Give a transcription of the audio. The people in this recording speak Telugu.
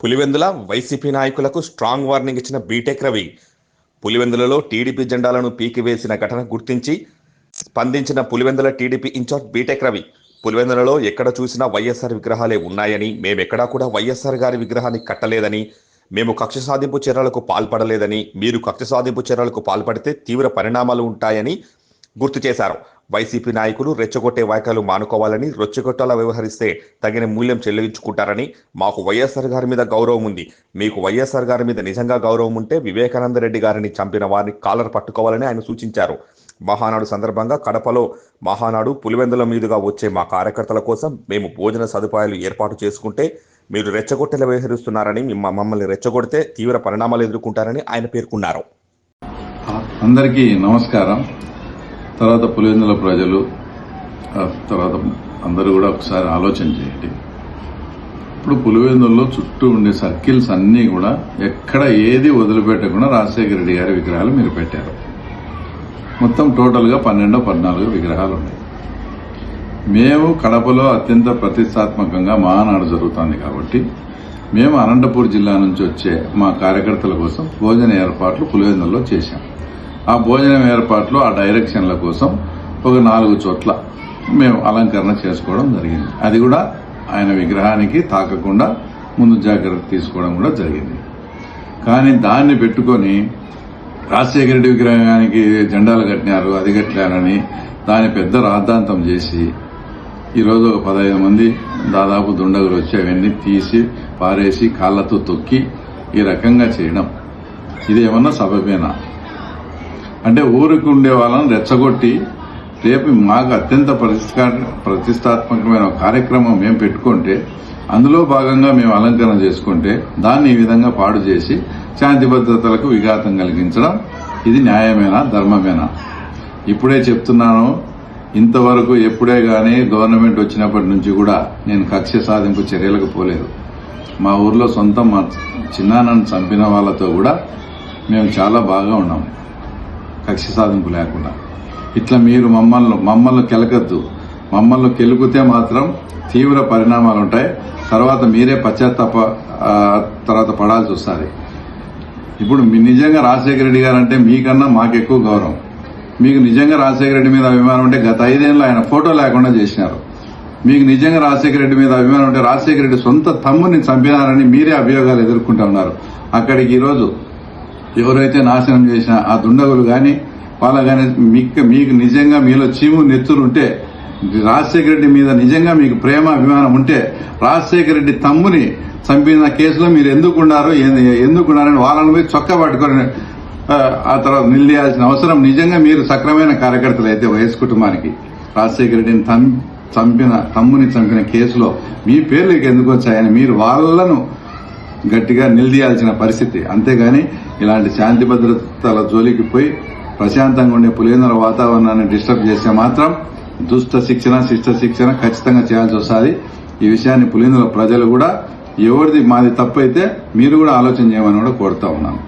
పులివెందుల వైసీపీ నాయకులకు స్ట్రాంగ్ వార్నింగ్ ఇచ్చిన బీటెక్ రవి. పులివెందులలో టీడీపీ జెండాలను పీకివేసిన ఘటన గుర్తించి స్పందించిన Pulivendula TDP in charge BTech Ravi పులివెందులలో ఎక్కడ చూసినా వైఎస్ఆర్ విగ్రహాలే ఉన్నాయని మేమెక్కడా కూడా వైఎస్ఆర్ గారి విగ్రహాన్ని కట్టలేదని మేము కక్ష సాధింపు చర్యలకు పాల్పడలేదని మీరు కక్ష సాధింపు చర్యలకు పాల్పడితే తీవ్ర పరిణామాలు ఉంటాయని గుర్తు చేశారు. వైసీపీ నాయకులు రెచ్చగొట్టే వ్యాఖ్యలు మానుకోవాలని రొచ్చగొట్టలా వ్యవహరిస్తే తగిన మూల్యం చెల్లించుకుంటారని మాకు వైఎస్ఆర్ గారి మీద గౌరవం ఉంది. మీకు వైఎస్ఆర్ గారి మీద నిజంగా గౌరవం ఉంటే వివేకానంద రెడ్డి గారిని చంపిన వారిని కాలర్ పట్టుకోవాలని ఆయన సూచించారు. మహానాడు సందర్భంగా కడపలో మహానాడు పులివెందుల మీదుగా వచ్చే మా కార్యకర్తల కోసం మేము భోజన సదుపాయాలు ఏర్పాటు చేసుకుంటే మీరు రెచ్చగొట్టేలా వ్యవహరిస్తున్నారని మమ్మల్ని రెచ్చగొడితే తీవ్ర పరిణామాలు ఎదుర్కొంటారని ఆయన పేర్కొన్నారు. అందరికీ నమస్కారం. తర్వాత పులివెందుల ప్రజలు తర్వాత అందరూ కూడా ఒకసారి ఆలోచన చేయండి. ఇప్పుడు పులివెందుల్లో చుట్టూ ఉండే సర్కిల్స్ అన్నీ కూడా ఎక్కడ ఏది వదిలిపెట్టకుండా రాజశేఖర రెడ్డి గారి విగ్రహాలు మీరు పెట్టారు. మొత్తం టోటల్గా పన్నెండో పద్నాలుగు విగ్రహాలు ఉన్నాయి. మేము కడపలో అత్యంత ప్రతిష్టాత్మకంగా మహానాడు జరుగుతోంది కాబట్టి మేము అనంతపూర్ జిల్లా నుంచి వచ్చే మా కార్యకర్తల కోసం భోజన ఏర్పాట్లు పులివెందుల్లో చేశాం. ఆ భోజనం ఏర్పాట్లు ఆ డైరెక్షన్ల కోసం ఒక నాలుగు చోట్ల మేము అలంకరణ చేసుకోవడం జరిగింది. అది కూడా ఆయన విగ్రహానికి తాకకుండా ముందు జాగ్రత్త తీసుకోవడం కూడా జరిగింది. కానీ దాన్ని పెట్టుకొని రాజశేఖర రెడ్డి విగ్రహానికి జెండాలు కట్టినారు అది కట్టినారని దాన్ని పెద్ద రాద్ధాంతం చేసి ఈరోజు ఒక పదహైదు మంది దాదాపు దుండగులు వచ్చి అవన్నీ తీసి పారేసి కాళ్ళతో తొక్కి ఈ రకంగా చేయడం. ఇది ఏమన్నా సబబేనా? అంటే ఊరికి ఉండే వాళ్ళని రెచ్చగొట్టి రేపు మాకు అత్యంత ప్రతిష్ఠా- ప్రతిష్టాత్మకమైన కార్యక్రమం మేము పెట్టుకుంటే అందులో భాగంగా మేము అలంకరణ చేసుకుంటే దాన్ని ఈ విధంగా పాడు చేసి శాంతి భద్రతలకు విఘాతం కలిగించడం ఇది న్యాయమేనా ధర్మమేనా? ఇప్పుడే చెప్తున్నాను ఇంతవరకు ఎప్పుడే కానీ గవర్నమెంట్ వచ్చినప్పటి నుంచి కూడా నేను కక్ష సాధింపు చర్యలకు పోలేదు. మా ఊర్లో సొంతం మా చిన్నాన్నను చంపిన వాళ్ళతో కూడా మేము చాలా బాగా ఉన్నాం. కక్ష సాధింపు లేకుండా. ఇట్లా మీరు మమ్మల్ని మమ్మల్ని కెలకద్దు. మమ్మల్ని కెలుకుతే మాత్రం తీవ్ర పరిణామాలు ఉంటాయి. తర్వాత మీరే పశ్చాత్తాప తర్వాత పడాల్సి వస్తుంది. ఇప్పుడు మీ నిజంగా రాజశేఖర రెడ్డి గారు అంటే మీకన్నా మాకు ఎక్కువ గౌరవం. మీకు నిజంగా రాజశేఖర రెడ్డి మీద అభిమానం ఉంటే గత ఐదేళ్ళు ఆయన ఫోటో లేకుండా చేసినారు. మీకు నిజంగా రాజశేఖర రెడ్డి మీద అభిమానం ఉంటే రాజశేఖర రెడ్డి సొంత తమ్ముని చంపినారని మీరే అభియోగాలు ఎదుర్కొంటూ ఉన్నారు. అక్కడికి ఈరోజు ఎవరైతే నాశనం చేసిన ఆ దుండగులు గాని వాళ్ళ కానీ మీకు మీకు నిజంగా మీలో చీము నెత్తురు ఉంటే రాజశేఖర రెడ్డి మీద నిజంగా మీకు ప్రేమ అభిమానం ఉంటే రాజశేఖర రెడ్డి తమ్ముని చంపిన కేసులో మీరు ఎందుకు ఉన్నారు ఎందుకు ఉన్నారని వాళ్ళని పోయి చొక్క పట్టుకొని ఆ, తర్వాత నిలియాల్సిన అవసరం నిజంగా మీరు సక్రమైన కార్యకర్తలు అయితే వైఎస్ కుటుంబానికి. రాజశేఖర రెడ్డిని తం- చంపిన తమ్ముని చంపిన కేసులో మీ పేర్లు ఎందుకు వచ్చాయని మీరు వాళ్ళను గట్టిగా నిలదీయాల్సిన పరిస్థితి. అంతేగాని ఇలాంటి శాంతి భద్రతల జోలికి పోయి ప్రశాంతంగా ఉండే పులివెందుల వాతావరణాన్ని డిస్టర్బ్ చేస్తే మాత్రం దుష్ట శిక్షణ శిష్ట శిక్షణ ఖచ్చితంగా చేయాల్సి వస్తుంది. ఈ విషయాన్ని పులివెందుల ప్రజలు కూడా ఎవరిది మాది తప్పైతే మీరు కూడా ఆలోచన చేయమని కూడా కోరుతా ఉన్నాను.